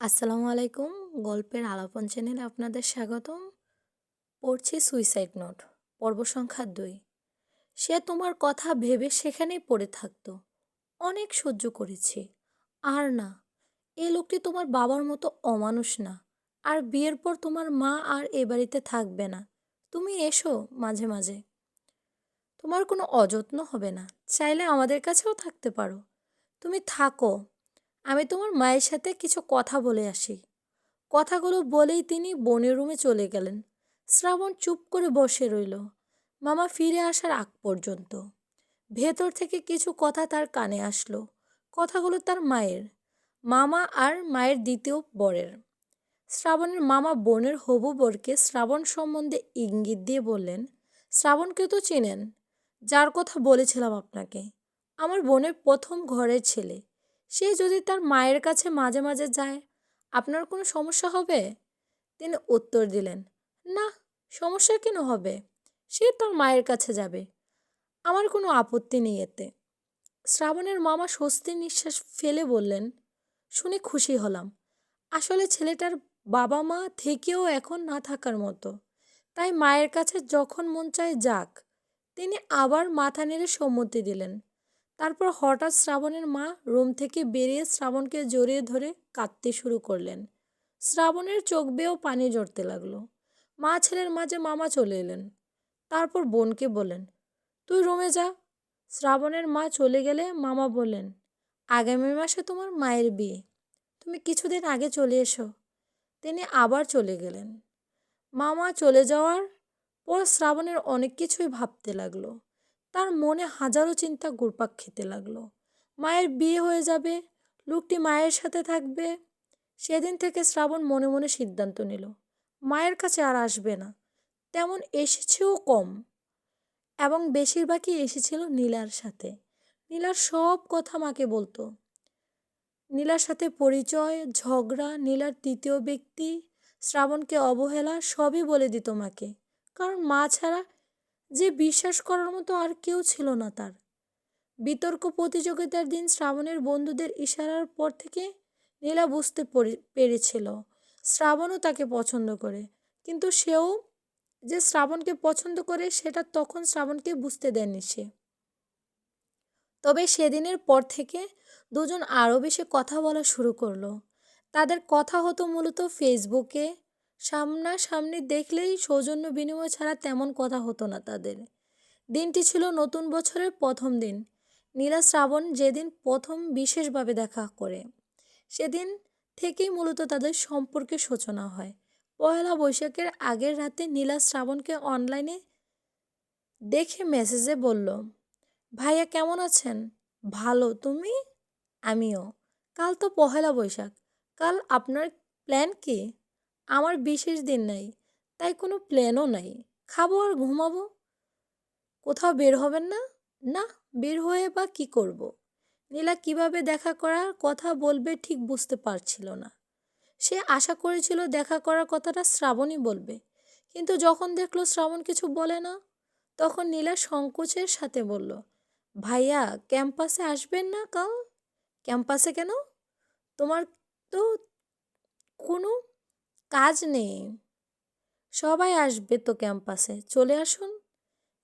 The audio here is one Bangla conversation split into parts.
আসসালামু আলাইকুম। গল্পের আলাপন চ্যানেলে আপনাদের স্বাগতম। পড়ছি সুইসাইড নোট পর্ব সংখ্যা দুই। সে তোমার কথা ভেবে সেখানেই পড়ে থাকতো। অনেক সহ্য করেছি। আর না, এ লোকটি তোমার বাবার মতো অমানুষ না। আর বিয়ের পর তোমার মা আর এ বাড়িতে থাকবে না। তুমি এসো মাঝে মাঝে। তোমার কোনো অযত্ন হবে না। চাইলে আমাদের কাছেও থাকতে পারো। তুমি থাকো। আমি তোমার মায়ের সাথে কিছু কথা বলে আসি। কথাগুলো বলেই তিনি বোনের রুমে চলে গেলেন। শ্রাবণ চুপ করে বসে রইল। মামা ফিরে আসার আগ পর্যন্ত। ভেতর থেকে কিছু কথা তার কানে আসলো। কথাগুলো তার মায়ের। মামা আর মায়ের দ্বিতীয় বরের। শ্রাবণের মামা বোনের হবু বরকে শ্রাবণ সম্বন্ধে ইঙ্গিত দিয়ে বললেন, শ্রাবণকে তো চেনেন। যার কথা বলেছিলাম আপনাকে। আমার বোনের প্রথম ঘরের ছেলে। সে যদি তার মায়ের কাছে মাঝে মাঝে যায়, আপনার কোনো সমস্যা হবে? তিনি উত্তর দিলেন, না, সমস্যা কেন হবে? সে তার মায়ের কাছে যাবে। আমার কোনো আপত্তি নেই এতে। শ্রাবণের মামা স্বস্তির নিঃশ্বাস ফেলে বললেন, শুনে খুশি হলাম। আসলে ছেলেটার বাবা মা থেকেও এখন না থাকার মতো। তাই মায়ের কাছে যখন মন চায় যাক। তিনি আবার মাথা নেড়ে সম্মতি দিলেন তারপর হঠাৎ শ্রাবণের মা রুম থেকে বেরিয়ে শ্রাবণকে জড়িয়ে ধরে কাঁদতে শুরু করলেন। শ্রাবণের চোখ বেয়েও পানি জড়তে লাগল। মা ছেলের মাঝে মামা চলে এলেন। তারপর বোনকে বলেন তুই রুমে যা। শ্রাবণের মা চলে গেলে মামা বললেন, আগামী মাসে তোমার মায়ের বিয়ে। তুমি কিছুদিন আগে চলে এসো। তিনি আবার চলে গেলেন। মামা চলে যাওয়ার পর শ্রাবণের অনেক কিছুই ভাবতে লাগল। তার মনে হাজারো চিন্তা ঘুরপাক খেতে লাগল। মায়ের বিয়ে হয়ে যাবে, লোকটি মায়ের সাথে থাকবে। সেদিন থেকে শ্রাবণ মনে মনে সিদ্ধান্ত নিল, মায়ের কাছে আর আসবে না। তেমন এসেছেও কম। এবং বেশিরভাগই এসেছিল নীলার সাথে। নীলার সব কথা মাকে বলতো। নীলার সাথে পরিচয়, ঝগড়া, নীলার তৃতীয় ব্যক্তি, শ্রাবণকে অবহেলা সবই বলে দিত মাকে। কারণ মা ছাড়া যে বিশ্বাস করার মতো আর কেউ ছিল না তার। বিতর্ক প্রতিযোগিতার দিন শ্রাবণের বন্ধুদের ইশারার পর থেকে নীলা বুঝতে পেরেছিল। শ্রাবণও তাকে পছন্দ করে। কিন্তু সেও যে শ্রাবণকে পছন্দ করে, সেটা তখন শ্রাবণকে বুঝতে দেয়নি সে। তবে সেদিনের পর থেকে দুজন আরও বেশি কথা বলা শুরু করল। তাদের কথা হতো মূলত ফেসবুকে সামনাসামনি দেখলেই সৌজন্য বিনিময় ছাড়া তেমন কথা হতো না তাদের। দিনটি ছিল নতুন বছরের প্রথম দিন। নীলা শ্রাবণ যেদিন প্রথম বিশেষভাবে দেখা করে, সেদিন থেকেই মূলত তাদের সম্পর্কে সূচনা হয়। পয়লা বৈশাখের আগের রাতে নীলা শ্রাবণকে অনলাইনে দেখে মেসেজে বলল, ভাইয়া কেমন আছেন? ভালো, তুমি? আমিও। কাল তো পহেলা বৈশাখ, কাল আপনার প্ল্যান কি? আমার বিশেষ দিন নাই, তাই কোনো প্ল্যানও নাই। খাব আর ঘুমাবো? কোথাও বের হবেন না? না, বের হয়ে বা কি করব। নীলা কীভাবে দেখা করার কথা বলবে ঠিক বুঝতে পারছিল না। সে আশা করেছিল দেখা করার কথাটা শ্রাবণই বলবে। কিন্তু যখন দেখল শ্রাবণ কিছু বলে না, তখন নীলা সংকোচের সাথে বলল, ভাইয়া, ক্যাম্পাসে আসবেন না কাল? ক্যাম্পাসে কেন? তোমার তো কোনো কাজ নেই। সবাই আসবে তো ক্যাম্পাসে, চলে আসুন।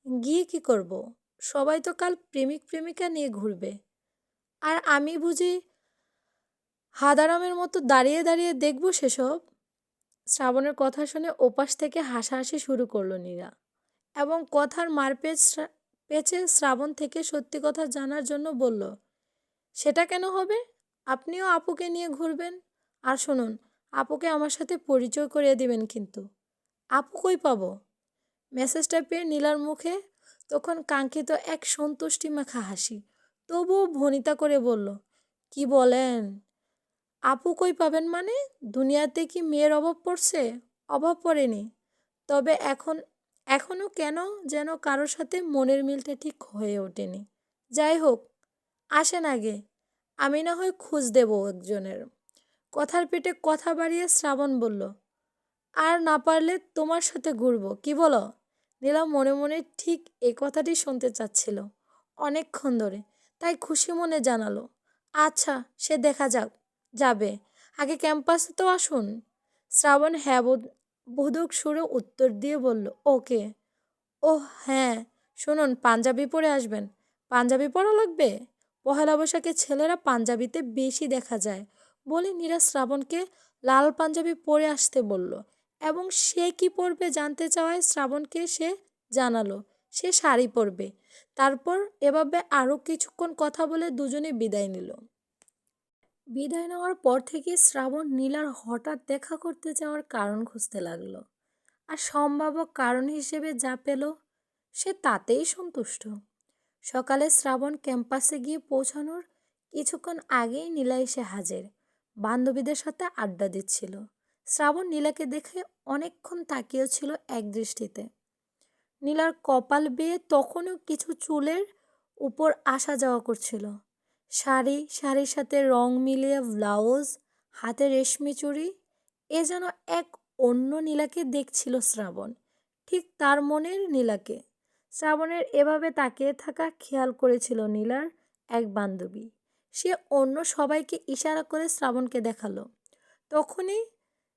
গিয়ে কি করব? সবাই তো কাল প্রেমিক প্রেমিকা নিয়ে ঘুরবে। আর আমি বুঝি হাদারামের মতো দাঁড়িয়ে দাঁড়িয়ে দেখব সেসব? শ্রাবণের কথা শুনে ওপাশ থেকে হাসাহাসি শুরু করল নীরা। এবং কথার মারপেচ পেঁচে শ্রাবণ থেকে সত্যি কথা জানার জন্য বলল, সেটা কেন হবে? আপনিও আপুকে নিয়ে ঘুরবেন। আর শুনুন আপুকে আমার সাথে পরিচয় করিয়ে দিবেন কিন্তু। আপু কই পাবো? মেসেজটা পেয়ে নীলার মুখে তখন কাঙ্ক্ষিত এক সন্তুষ্টি মাখা হাসি। তবুও ভনিতা করে বলল, কি বলেন? আপু কই পাবেন মানে? দুনিয়াতে কি মেয়ের অভাব পড়ছে? অভাব পড়েনি। তবে এখন এখনও কেন যেন কারোর সাথে মনের মিলটা ঠিক হয়ে ওঠেনি। যাই হোক, আসেন আগে। আমি না হয় খুঁজ দেব একজনের। কথার পেটে কথা বাড়িয়ে শ্রাবণ বলল, আর না পারলে তোমার সাথে ঘুরবো, কি বলো? নীলা মনে মনে ঠিক এ কথাটি শুনতে চাচ্ছিল অনেকক্ষণ ধরে, তাই খুশি মনে জানালো আচ্ছা সে দেখা যাক, যাবে, আগে ক্যাম্পাসে তো আসুন। শ্রাবণ হ্যাঁ বোধ- বোধক সুরে উত্তর দিয়ে বলল, ওকে। ও হ্যাঁ শুনুন, পাঞ্জাবি পরে আসবেন, পাঞ্জাবি পরা লাগবে? পহেলা বৈশাখে ছেলেরা পাঞ্জাবিতে বেশি দেখা যায় বলে নীরা শ্রাবণকে লাল পাঞ্জাবি পরে আসতে বলল। এবং সে কি পরবে জানতে চাওয়ায় শ্রাবণকে সে জানালো, সে শাড়ি পরবে। তারপর এভাবে আরও কিছুক্ষণ কথা বলে দুজনে বিদায় নিল। বিদায় নেওয়ার পর থেকে শ্রাবণ নীলার হঠাৎ দেখা করতে যাওয়ার কারণ খুঁজতে লাগল। আর সম্ভাব্য কারণ হিসেবে যা পেল, সে তাতেই সন্তুষ্ট। সকালে শ্রাবণ ক্যাম্পাসে গিয়ে পৌঁছানোর কিছুক্ষণ আগেই নীলা এসে হাজির। বান্ধবীদের সাথে আড্ডা দিচ্ছিল। শ্রাবণ নীলাকে দেখে অনেকক্ষণ তাকিয়েছিল এক দৃষ্টিতে। নীলার কপাল বেয়ে তখনও কিছু চুলের উপর আসা যাওয়া করছিল। শাড়ি, শাড়ির সাথে রং মিলিয়ে ব্লাউজ, হাতে রেশমি চুড়ি, এ যেন এক অন্য নীলাকে দেখছিল শ্রাবণ। ঠিক তার মনের নীলাকে। শ্রাবণের এভাবে তাকিয়ে থাকা খেয়াল করেছিল নীলার এক বান্ধবী। সে অন্য সবাইকে ইশারা করে শ্রাবণকে দেখাল। তখনই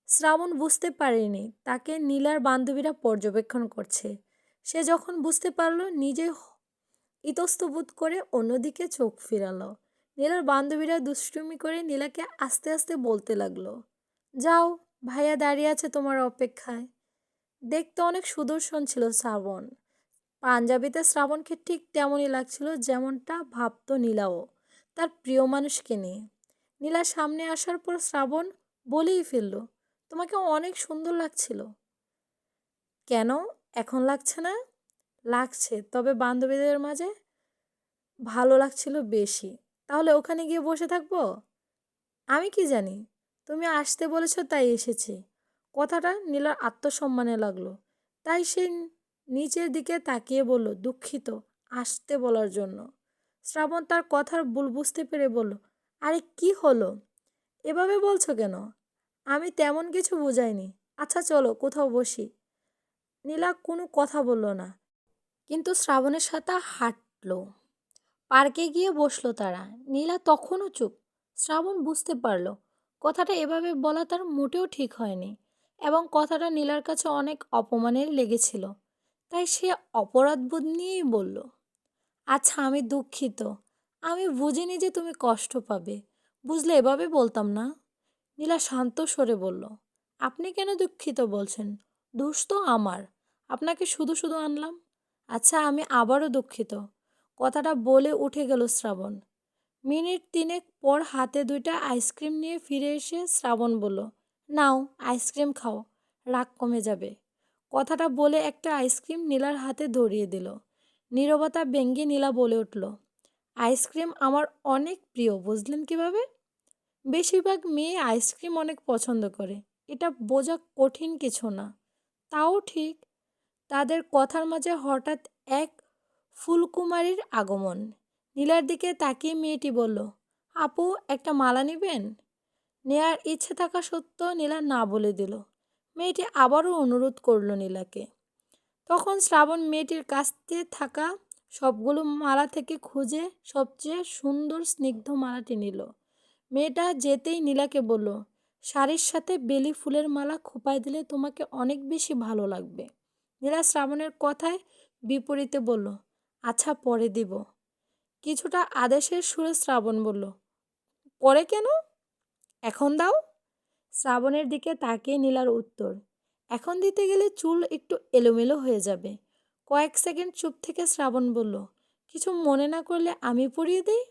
শ্রাবণ বুঝতে পারেনি, তাকে নীলার বান্ধবীরা পর্যবেক্ষণ করছে। সে যখন বুঝতে পারল, নিজে ইতস্তবোধ করে অন্যদিকে চোখ ফিরালো। নীলার বান্ধবীরা দুষ্টুমি করে নীলাকে আস্তে আস্তে বলতে লাগল, যাও, ভাইয়া দাঁড়িয়ে আছে তোমার অপেক্ষায়। দেখতে অনেক সুদর্শন ছিল শ্রাবণ। পাঞ্জাবিতে শ্রাবণকে ঠিক তেমনই লাগছিল যেমনটা ভাবতো নীলাও। তার প্রিয় মানুষকে নিয়ে। নীলার সামনে আসার পর শ্রাবণ বলেই ফেলল, তোমাকে অনেক সুন্দর লাগছিল। কেন? এখন লাগছে না? লাগছে, তবে বান্ধবীদের মাঝে ভালো লাগছিল বেশি। তাহলে ওখানে গিয়ে বসে থাকব? আমি কি জানি, তুমি আসতে বলেছ তাই এসেছি। কথাটা নীলার আত্মসম্মানে লাগল। তাই সে নিচের দিকে তাকিয়ে বলল, দুঃখিত, আসতে বলার জন্য। শ্রাবণ তার কথার ভুল বুঝতে পেরে বলল, আরে কি হলো? এভাবে বলছো কেন? আমি তেমন কিছু বুঝাইনি। আচ্ছা চলো কোথাও বসি। নীলা কোনো কথা বলল না, কিন্তু শ্রাবণের সাথে হাঁটলো। পার্কে গিয়ে বসল তারা। নীলা তখনও চুপ। শ্রাবণ বুঝতে পারল, কথাটা এভাবে বলা তার মোটেও ঠিক হয়নি এবং কথাটা নীলার কাছে অনেক অপমানের লেগেছিল। তাই সে অপরাধবোধ নিয়েই বলল আচ্ছা আমি দুঃখিত। আমি বুঝিনি যে তুমি কষ্ট পাবে। বুঝলে এভাবে বলতাম না। নীলা শান্ত স্বরে বলল, আপনি কেন দুঃখিত বলছেন? দোষ তো আমার। আপনাকে শুধু শুধু আনলাম। আচ্ছা আমি আবারও দুঃখিত। কথাটা বলে উঠে গেল শ্রাবণ। মিনিট তিনেক পর হাতে দুইটা আইসক্রিম নিয়ে ফিরে এসে শ্রাবণ বলল, নাও, আইসক্রিম খাও। রাগ কমে যাবে। কথাটা বলে একটা আইসক্রিম নীলার হাতে ধরিয়ে দিল। নীরবতা ব্যঙ্গে নীলা বলে উঠল, আইসক্রিম আমার অনেক প্রিয়, বুঝলেন কীভাবে? বেশিরভাগ মেয়ে আইসক্রিম অনেক পছন্দ করে। এটা বোঝা কঠিন কিছু না। তাও ঠিক, তাদের কথার মাঝে হঠাৎ এক ফুলকুমারীর আগমন। নীলার দিকে তাকিয়ে মেয়েটি বলল, আপু, একটা মালা নেবেন? নেয়ার ইচ্ছে থাকা সত্ত্বেও নীলা না বলে দিল। মেয়েটি আবারও অনুরোধ করল নীলাকে। তখন শ্রাবণ মেয়েটির কাছে থাকা সবগুলো মালা থেকে খুঁজে সবচেয়ে সুন্দর স্নিগ্ধ মালাটি নিল। মেয়েটা যেতেই নীলাকে বলল, শাড়ির সাথে বেলি ফুলের মালা খোপায় দিলে তোমাকে অনেক বেশি ভালো লাগবে। নীলা শ্রাবণের কথায় বিপরীতে বলল আচ্ছা পরে দিব। কিছুটা আদেশের সুরে শ্রাবণ বলল, পরে কেন? এখন দাও। শ্রাবণের দিকে তাকিয়ে নীলার উত্তর এখন দিতে গেলে চুল একটু এলোমেলো হয়ে যাবে। কয়েক সেকেন্ড চুপ থেকে শ্রাবণ বলল, কিছু মনে না করলে আমি পরিয়ে দিই?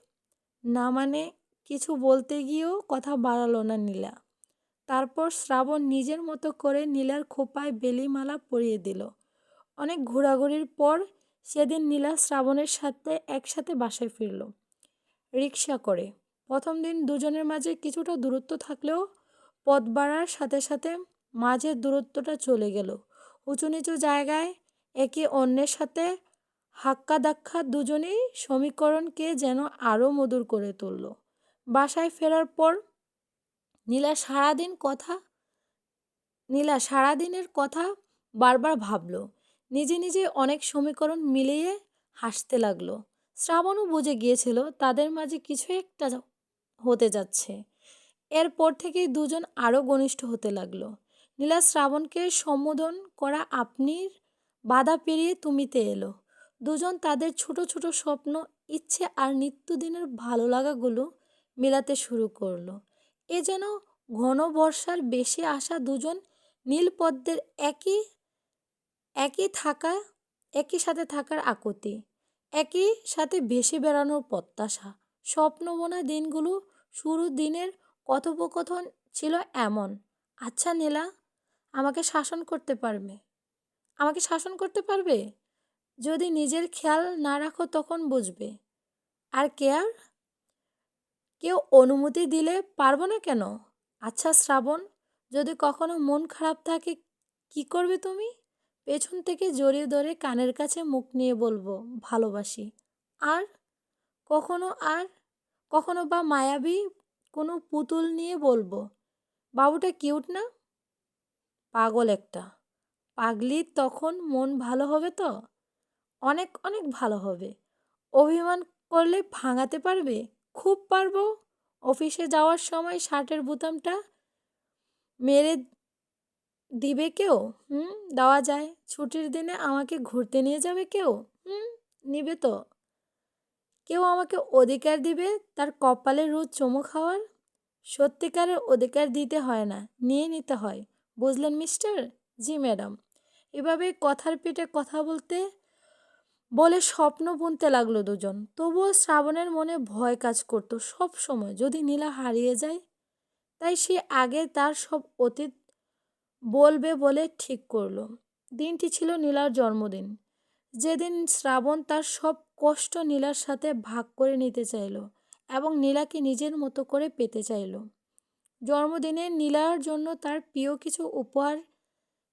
না মানে কিছু বলতে গিয়েও কথা বাড়ালো না নীলা। তারপর শ্রাবণ নিজের মতো করে নীলার খোপায় বেলিমালা পরিয়ে দিল। অনেক ঘোরাঘুরির পর সেদিন নীলা শ্রাবণের সাথে একসাথে বাসায় ফিরল। রিক্সা করে। প্রথম দিন দুজনের মাঝে কিছুটা দূরত্ব থাকলেও পথ বাড়ার সাথে সাথে মাঝের দূরত্বটা চলে গেল। উঁচু নিচু জায়গায় একে অন্যের সাথে হাক্কা দাক্কা দুজনেই সমীকরণকে যেন আরও মধুর করে তুলল। বাসায় ফেরার পর নীলা সারাদিন কথা, নীলা সারাদিনের কথা বারবার ভাবল। নিজে নিজে অনেক সমীকরণ মিলিয়ে হাসতে লাগল। শ্রাবণও বুঝে গিয়েছিল তাদের মাঝে কিছু একটা হতে যাচ্ছে। এরপর থেকেই দুজন আরও ঘনিষ্ঠ হতে লাগল। নীলা শ্রাবণকে সম্বোধন করা আপনির বাধা পেরিয়ে তুমিতে এলো। দুজন তাদের ছোট ছোট স্বপ্ন, ইচ্ছে আর নিত্যদিনের ভালো লাগাগুলো মেলাতে শুরু করল। এ যেন ঘন বর্ষার বেশি আসা দুজন নীলপদ্মের একই একই থাকা, একই সাথে থাকার আকুতি, একই সাথে ভেসে বেড়ানোর প্রত্যাশা। স্বপ্নবোনা দিনগুলো শুরু দিনের কথোপকথন ছিল এমন আচ্ছা নীলা আমাকে শাসন করতে পারবে। আমাকে শাসন করতে পারবে? যদি নিজের খেয়াল না রাখো তখন বুঝবে। আর কেয়ার? কেউ অনুমতি দিলে পারব না কেন? আচ্ছা শ্রাবণ, যদি কখনো মন খারাপ থাকে, কি করবে তুমি? পেছন থেকে জড়িয়ে ধরে কানের কাছে মুখ নিয়ে বলব, ভালোবাসি। আর? কখনো আর? কখনো বা মায়াবী কোনো পুতুল নিয়ে বলব, বাবুটা কিউট না? পাগল একটা। পাগলি তখন মন ভালো হবে তো? অনেক অনেক ভালো হবে। অভিমান করলে ভাঙাতে পারবে? খুব পারব। অফিসে যাওয়ার সময় শার্টের বোতামটা মেরে দিবে কেউ? হুম, দেওয়া যায়। ছুটির দিনে আমাকে ঘুরতে নিয়ে যাবে কেউ? হুম, নিবে তো। কেউ আমাকে অধিকার দিবে? তার কপালে রোজ চমু খাওয়ার? সত্যিকারের অধিকার দিতে হয় না, নিয়ে নিতে হয়। বুঝলেন মিস্টার? জি, ম্যাডাম। এভাবে কথার পেটে কথা বলতে, বলে স্বপ্ন বুনতে লাগল দুজন। তবুও শ্রাবণের মনে ভয় কাজ করতো সব সময়। যদি নীলা হারিয়ে যায়, তাই সে আগে তার সব অতীত বলবে বলে ঠিক করল। দিনটি ছিল নীলার জন্মদিন। যেদিন শ্রাবণ তার সব কষ্ট নীলার সাথে ভাগ করে নিতে চাইল এবং নীলাকে নিজের মতো করে পেতে চাইল। জন্মদিনে নীলার জন্য তার প্রিয় কিছু উপহার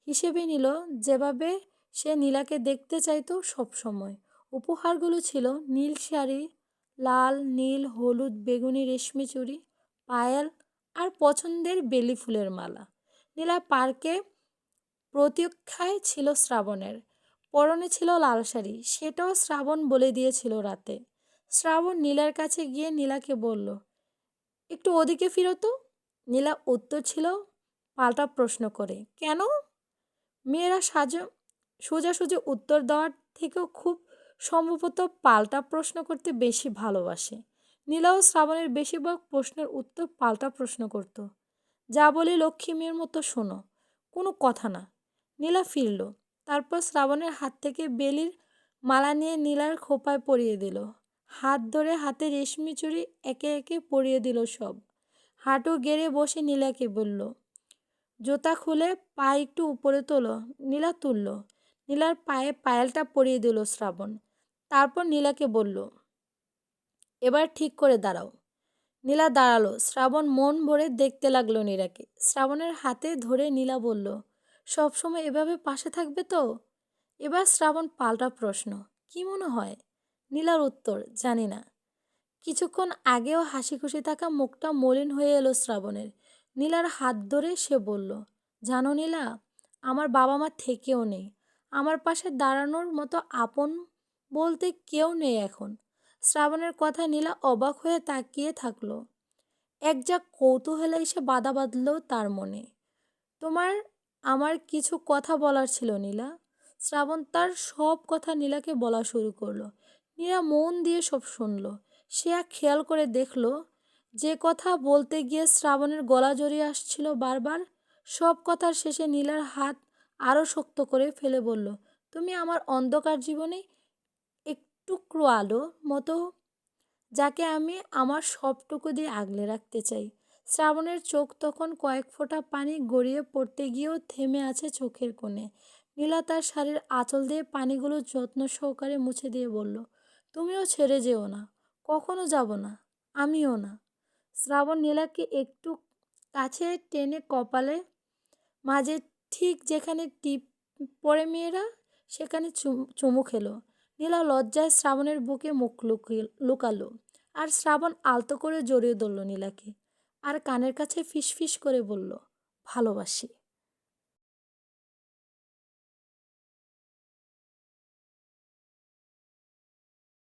হিসেবে নিল, যেভাবে সে নীলাকে দেখতে চাইতো সবসময়। উপহারগুলো ছিল নীল শাড়ি, লাল, নীল, হলুদ, বেগুনি, রেশমি চুড়ি, পায়েল আর পছন্দের বেলি ফুলের মালা। নীলা পার্কে প্রতীক্ষায় ছিল শ্রাবণের, পরনে ছিল লাল শাড়ি, সেটাও শ্রাবণ বলে দিয়েছিল রাতে। শ্রাবণ নীলার কাছে গিয়ে নীলাকে বলল, একটু ওদিকে ফিরো তো। নীলা উত্তর ছিল, পাল্টা প্রশ্ন করে, কেন? মেয়েরা সাজ, সোজাসুজি উত্তর দেওয়ার থেকেও খুব সম্ভবত পাল্টা প্রশ্ন করতে বেশি ভালোবাসে। নীলাও শ্রাবণের বেশিরভাগ প্রশ্নের উত্তর পাল্টা প্রশ্ন করত। যা বলি লক্ষ্মী মেয়ের মতো শোনো, কোনো কথা না। নীলা ফিরল, তারপর শ্রাবণের হাত থেকে বেলির মালা নিয়ে নীলার খোপায় পরিয়ে দিল। হাত ধরে হাতে রেশমি চুড়ি একে একে পরিয়ে দিল সব। হাঁটু গেড়ে বসে নীলাকে বলল, জুতা খুলে পা একটু উপরে তোলো। নীলা তুলল। নীলার পায়ে পায়েলটা পরিয়ে দিল শ্রাবণ। তারপর নীলাকে বলল, এবার ঠিক করে দাঁড়াও। নীলা দাঁড়াল। শ্রাবণ মন ভরে দেখতে লাগল নীলাকে। শ্রাবণের হাতে ধরে নীলা বলল সবসময় এভাবে পাশে থাকবে তো? এবার শ্রাবণ পাল্টা প্রশ্ন, কি মনে হয়? নীলার উত্তর, জানি না। কিছুক্ষণ আগেও হাসি খুশি থাকা মুখটা মলিন হয়ে এলো শ্রাবণের। নীলার হাত ধরে সে বলল, জানো নীলা, আমার বাবা মা থেকেও নেই। আমার পাশে দাঁড়ানোর মতো আপন বলতে কেউ নেই এখন। শ্রাবণের কথা নীলা অবাক হয়ে তাকিয়ে থাকল। এক যা কৌতূহলে এসে বাধা বাঁধল তার মনে। তোমার, আমার কিছু কথা বলার ছিল নীলা। শ্রাবণ তার সব কথা নীলাকে বলা শুরু করল। নীলা মন দিয়ে সব শুনলো। সে এক খেয়াল করে দেখল, যে কথা বলতে গিয়ে শ্রাবণের গলা জড়িয়ে আসছিল বারবার, সব কথার শেষে নীলার হাত আরও শক্ত করে ফেলে বলল, তুমি আমার অন্ধকার জীবনে একটুকরো আলো মতো, যাকে আমি আমার সবটুকু দিয়ে আগলে রাখতে চাই। শ্রাবণের চোখ তখন কয়েক ফোঁটা পানি গড়িয়ে পড়তে গিয়েও থেমে আছে চোখের কোণে। নীলা তার শাড়ির আঁচল দিয়ে পানিগুলো যত্ন সহকারে মুছে দিয়ে বলল, তুমিও ছেড়ে যেও না। কখনো যাব না, আমিও না। শ্রাবণ নীলাকে একটু কাছে টেনে কপালে, মাঝে ঠিক যেখানে টিপ পড়ে মেয়েরা, সেখানে চুমু খেলো। নীলা লজ্জায় শ্রাবণের বুকে মুখ লুকালো আর শ্রাবণ আলতো করে জড়িয়ে ধরল নীলাকে আর কানের কাছে ফিস ফিস করে বলল, ভালোবাসি।